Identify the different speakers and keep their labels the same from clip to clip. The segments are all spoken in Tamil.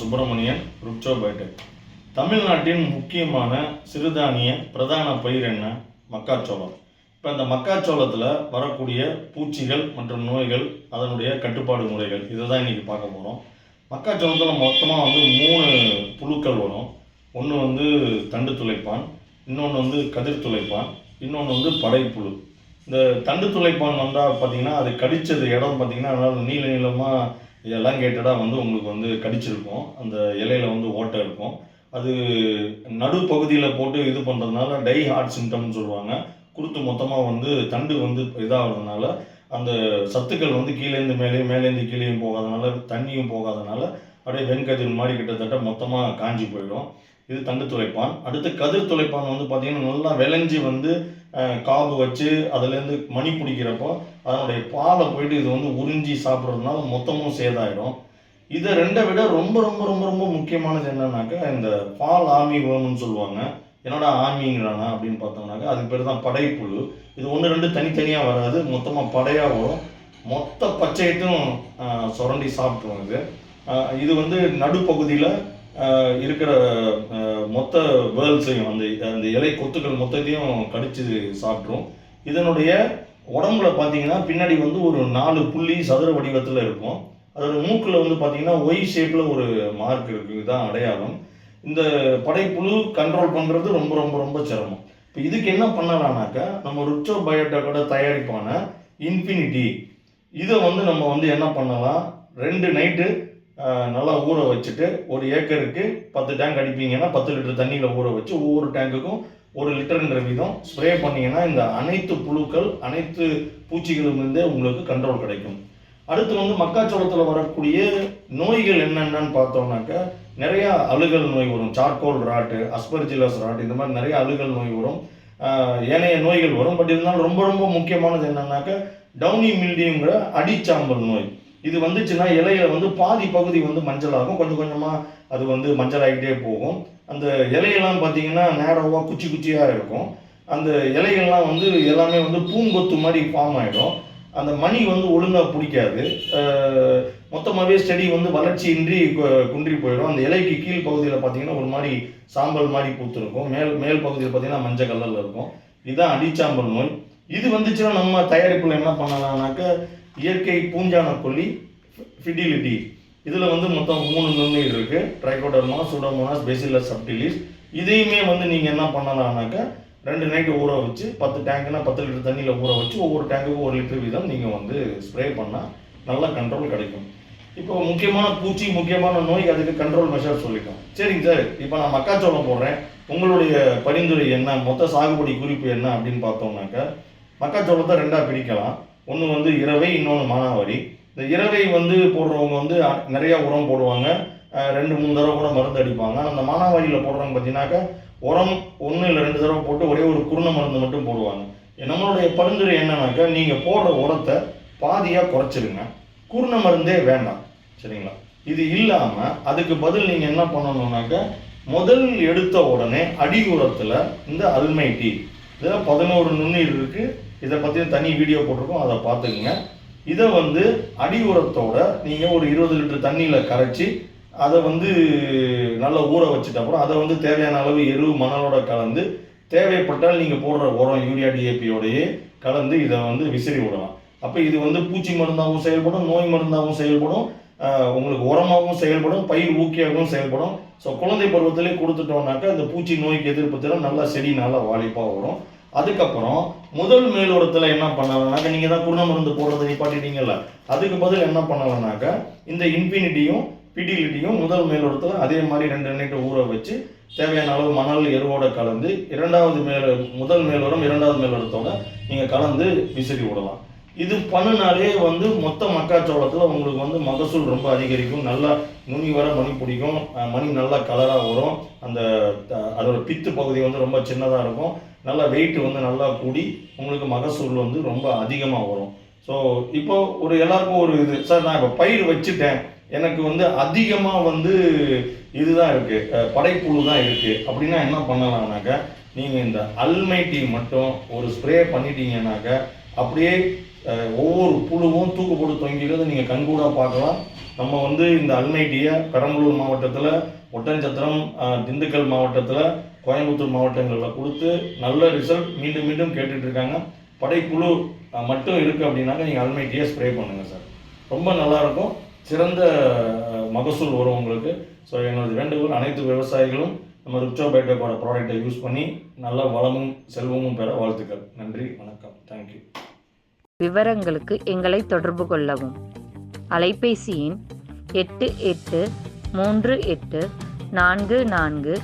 Speaker 1: சுப்பிரமணியன் ருப்சோ தமிழ்நாட்டின் முக்கியமான சிறுதானிய பிரதான பயிர் என்ன? மக்காச்சோளம். இப்போ இந்த மக்காச்சோளத்தில் வரக்கூடிய பூச்சிகள் மற்றும் நோய்கள் அதனுடைய கட்டுப்பாடு முறைகள் இதை தான் இன்றைக்கி பார்க்க போகிறோம் மக்காச்சோளத்தில் மொத்தமாக வந்து மூணு புழுக்கள் வரும். ஒன்று வந்து தண்டு துளைப்பான் இன்னொன்று வந்து கதிர் துளைப்பான் இன்னொன்று வந்து படைப்புழு. இந்த தண்டு துளைப்பான் வந்தால் பார்த்தீங்கன்னா அது கடித்தது இடம் பார்த்திங்கன்னா அதனால நீள நீளமாக இதெல்லாம் கேட்டடாக வந்து உங்களுக்கு வந்து கடிச்சிருக்கும். அந்த இலையில வந்து ஓட்டை இருக்கும். அது நடுப்பகுதியில் போட்டு இது பண்ணுறதுனால டை ஹார்ட் சிம்டம்னு சொல்லுவாங்க. குருத்து மொத்தமாக வந்து தண்டு வந்து இதாகிறதுனால அந்த சத்துக்கள் வந்து கீழேருந்து மேலேயும் மேலேருந்து கீழேயும் போகாதனால தண்ணியும் போகாதனால அப்படியே வெண்கதிர் மாதிரி கிட்டத்தட்ட மொத்தமாக காஞ்சி போயிடும். இது தண்டு துளைப்பான். அடுத்து கதிர் துளைப்பான் வந்து பார்த்திங்கன்னா நல்லா விளைஞ்சி வந்து காபு காவு வச்சு அதுலேருந்து மணி பிடிக்கிறப்போ அதனுடைய பாலை போயிட்டு இது வந்து உறிஞ்சி சாப்பிட்றதுனால மொத்தமும் சேதாயிடும். இதை ரெண்டை விட ரொம்ப ரொம்ப ரொம்ப ரொம்ப முக்கியமானது என்னன்னாக்கா இந்த பால் ஆமி வேணும்னு சொல்லுவாங்க. என்னடா ஆமிங்கிறானா அப்படின்னு பார்த்தோம்னாக்கா அதுக்கு பேர் தான் படைப்புழு. இது ஒன்று ரெண்டு தனித்தனியாக வராது. மொத்தமாக படையாக வரும். மொத்த பச்சையத்தையும் சுரண்டி சாப்பிட்ருவோம் இது. இது வந்து நடுப்பகுதியில் இருக்கிற மொத்த வேர்ல்ஸையும் அந்த அந்த இலை கொத்துக்கள் மொத்தத்தையும் கடிச்சு சாப்பிட்ரும் இதனுடைய உடம்புல பார்த்தீங்கன்னா பின்னாடி வந்து ஒரு நாலு புள்ளி சதுர வடிவத்தில் இருக்கும். அதோட மூக்கில் வந்து பார்த்தீங்கன்னா ஒய் ஷேப்பில் ஒரு மார்க் இருக்குது இதுதான் அடையாளம். இந்த படைப்புழு கண்ட்ரோல் பண்ணுறது ரொம்ப ரொம்ப ரொம்ப சிரமம். இப்போ இதுக்கு என்ன பண்ணலாம்னாக்கா நம்ம ருச்சோ பயோடெக்கோட தயாரிப்பான இன்ஃபினிட்டி இதை வந்து நம்ம வந்து என்ன பண்ணலாம்? ரெண்டு நைட்டு நல்லா ஊற வச்சுட்டு ஒரு ஏக்கருக்கு பத்து டேங்க் அடிப்பீங்கன்னா பத்து லிட்டர் தண்ணியில் ஊற வச்சு ஒவ்வொரு டேங்குக்கும் ஒரு லிட்டர்ன்ற வீதம். ஸ்ப்ரே பண்ணீங்கன்னா இந்த அனைத்து புழுக்கள் அனைத்து பூச்சிகளும் இருந்தே உங்களுக்கு கண்ட்ரோல் கிடைக்கும். அடுத்து வந்து மக்காச்சோளத்தில் வரக்கூடிய நோய்கள் என்னென்னு பார்த்தோம்னாக்க நிறைய அழுகல் நோய் வரும். சார்கோல் ராட்டு அஸ்பர்ஜிலஸ் ராட் இந்த மாதிரி நிறைய அழுகல் நோய் வரும். ஏனைய நோய்கள் வரும். பட் இருந்தாலும் ரொம்ப ரொம்ப முக்கியமானது என்னன்னாக்க டவுனி மில்டிங்கிற அடிச்சாம்பல் நோய். இது வந்துச்சுன்னா இலையில வந்து பாதி பகுதி வந்து மஞ்சளாகும். கொஞ்சம் கொஞ்சமாக அது வந்து மஞ்சள் ஆகிட்டே போகும். அந்த இலையெல்லாம் பார்த்தீங்கன்னா நேரவாக குச்சி குச்சியாக இருக்கும். அந்த இலைகள்லாம் வந்து எல்லாமே வந்து பூங்கொத்து மாதிரி ஃபார்ம் ஆகிடும் அந்த மணி வந்து ஒழுங்காக பிடிக்காது. மொத்தமாகவே செடி வந்து வளர்ச்சியின்றி கு- குன்றி போயிடும். அந்த இலைக்கு கீழ் பகுதியில் பார்த்தீங்கன்னா ஒரு மாதிரி சாம்பல் மாதிரி பூத்துருக்கும். மேல் மேல் பகுதியில் பார்த்தீங்கன்னா மஞ்சள் கலரில் இருக்கும். இதுதான் அடிச்சாம்பல் நோய். இது வந்துச்சுன்னா நம்ம தயாரிப்பில் என்ன பண்ணலாம்னாக்க இயற்கை பூஞ்சான கொல்லி ஃபிடிலிட்டி இதில் வந்து மொத்தம் மூணு நுண்ணுயிர் இருக்குது ட்ரைகோடர்மா சூடோமோனாஸ் பெசிலஸ் சப்டிலிஸ் இதையுமே வந்து நீங்கள் என்ன பண்ணலாம்னாக்கா ரெண்டு நைட்டு ஊற வச்சு பத்து டேங்க்னா பத்து லிட்டர் தண்ணியில் ஊற வச்சு ஒவ்வொரு டேங்குக்கும் ஒரு லிட்டர் வீதம் நீங்கள் வந்து ஸ்ப்ரே பண்ணால் நல்லா கண்ட்ரோல் கிடைக்கும். இப்போ முக்கியமான பூச்சி முக்கியமான நோய் அதுக்கு கண்ட்ரோல் மெஷர் சொல்லிட்டோம். சரிங்க சார் இப்போ நான் மக்காச்சோளம் போடுறேன். உங்களுடைய பரிந்துரை என்ன? மொத்த சாகுபடி குறிப்பு என்ன அப்படின்னு பார்த்தோம்னாக்கா மக்காச்சோளத்தை ரெண்டாக பிரிக்கலாம். ஒன்று வந்து இரவை இன்னொன்று மானாவாரி. இந்த இரவை வந்து போடுறவங்க வந்து நிறையா உரம் போடுவாங்க. ரெண்டு மூணு தடவை கூட மருந்து அடிப்பாங்க. ஆனால் அந்த மானாவாரியில் போடுறவங்க பார்த்தீங்கன்னாக்கா உரம் ஒன்று இல்லை ரெண்டு தடவை போட்டு ஒரே ஒரு குருணை மருந்து மட்டும் போடுவாங்க. நம்மளுடைய பரிந்துரை என்னன்னாக்கா நீங்கள் போடுற உரத்தை பாதியாக குறைச்சிருங்க. குருண மருந்தே வேண்டாம். சரிங்களா? இது இல்லாமல் அதுக்கு பதில் நீங்கள் என்ன பண்ணணும்னாக்கா முதல் எடுத்த உடனே அடி உரத்தில் இந்த அல்மைட்டி. இதில் பதினோரு நுண்ணுயிர் இருக்குது இதை பற்றி தனி வீடியோ போட்டிருக்கோம் அதை பார்த்துக்குங்க. இதை வந்து அடி உரத்தோட நீங்கள் ஒரு இருபது லிட்டர் தண்ணியில் கரைச்சி அதை வந்து நல்லா ஊற வச்சுட்ட அப்புறம் அதை வந்து தேவையான அளவு எரு மணலோட கலந்து தேவைப்பட்டால் நீங்கள் போடுற உரம் யூரியா டிஏபியோடையே கலந்து இதை வந்து விசிறி விடலாம். அப்போ இது வந்து பூச்சி மருந்தாகவும் செயல்படும் நோய் மருந்தாகவும் செயல்படும் உங்களுக்கு உரமாகவும் செயல்படும் பயிர் ஊக்கியாகவும் செயல்படும். ஸோ குழந்தை பருவத்திலே கொடுத்துட்டோம்னாக்கா இந்த பூச்சி நோய்க்கு எதிர்ப்பு திறன் நல்லா செடி நல்லா வாலிப்பாக வரும். அதுக்கப்புறம் முதல் மேலோரத்தில் என்ன பண்ணலாம்னாக்கா நீங்கள் தான் குருண மருந்து போடுறது நிப்பாட்டிட்டீங்கல்ல அதுக்கு பதில் என்ன பண்ணலாம்னாக்கா இந்த இன்ஃபினிட்டியும் பிடிலிட்டியும் முதல் மேலோரத்தில் அதே மாதிரி ரெண்டு நைட்டு ஊற வச்சு தேவையான அளவு மணல் எருவோட கலந்து இரண்டாவது மேல் முதல் மேலோரம் இரண்டாவது மேலோரத்தோட நீங்கள் கலந்து விசிறி விடலாம். இது பண்ணினாலே வந்து மொத்த மக்காச்சோளத்தில் உங்களுக்கு வந்து மகசூல் ரொம்ப அதிகரிக்கும். நல்லா நுனி வர மணி பிடிக்கும். மணி நல்லா கலராக வரும். அந்த அதோட பித்து பகுதி வந்து ரொம்ப சின்னதாக இருக்கும். நல்லா வெயிட் வந்து நல்லா கூடி உங்களுக்கு மகசூல் வந்து ரொம்ப அதிகமாக வரும். ஸோ இப்போ ஒரு எல்லாருக்கும் ஒரு இது. சார் நான் இப்போ பயிர் வச்சுட்டேன். எனக்கு வந்து அதிகமாக வந்து இதுதான் இருக்குது படைப்புழு தான் இருக்குது அப்படின்னா என்ன பண்ணலாம்னாக்கா நீங்கள் இந்த அல்மைட்டி மட்டும் ஒரு ஸ்ப்ரே பண்ணிட்டீங்கன்னாக்கா அப்படியே ஒவ்வொரு புழுவும் தூக்கு போட்டு தொங்கிக்கிறத நீங்கள் கண்கூடாக பார்க்கலாம். நம்ம வந்து இந்த அல்மைட்டியை பெரம்பலூர் மாவட்டத்தில் ஒட்டன்சத்திரம் திண்டுக்கல் மாவட்டத்தில் கோயம்புத்தூர் மாவட்டங்களில் கொடுத்து நல்ல ரிசல்ட் மீண்டும் மீண்டும் கேட்டுட்ருக்காங்க. இருக்காங்க மட்டும் இருக்குது அப்படின்னாக்க நீங்கள் அல்மைட்டியை ஸ்ப்ரே பண்ணுங்கள் சார். ரொம்ப நல்லாயிருக்கும். சிறந்த மகசூல் வரும் உங்களுக்கு. ஸோ என்னோட வேண்டுகோள் அனைத்து விவசாயிகளும் நம்ம ரிப்சோ ப்ராடக்டை ப்ராடக்ட்டை யூஸ் பண்ணி நல்ல வளமும் செல்வமும் பெற வாழ்த்துக்கள். நன்றி வணக்கம். தேங்க்யூ
Speaker 2: விவரங்களுக்கு எங்களை தொடர்பு கொள்ளவும். அலைபேசி எண் எட்டு எட்டு மூன்று எட்டு நான்கு நான்கு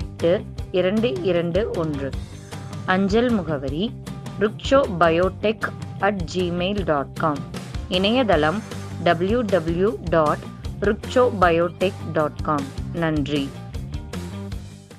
Speaker 2: எட்டு இரண்டு இரண்டு ஒன்று. அஞ்சல் முகவரி Ruksho biotech at Gmail dot com இணையதளம் W W dot Ruksho biotech dot com நன்றி.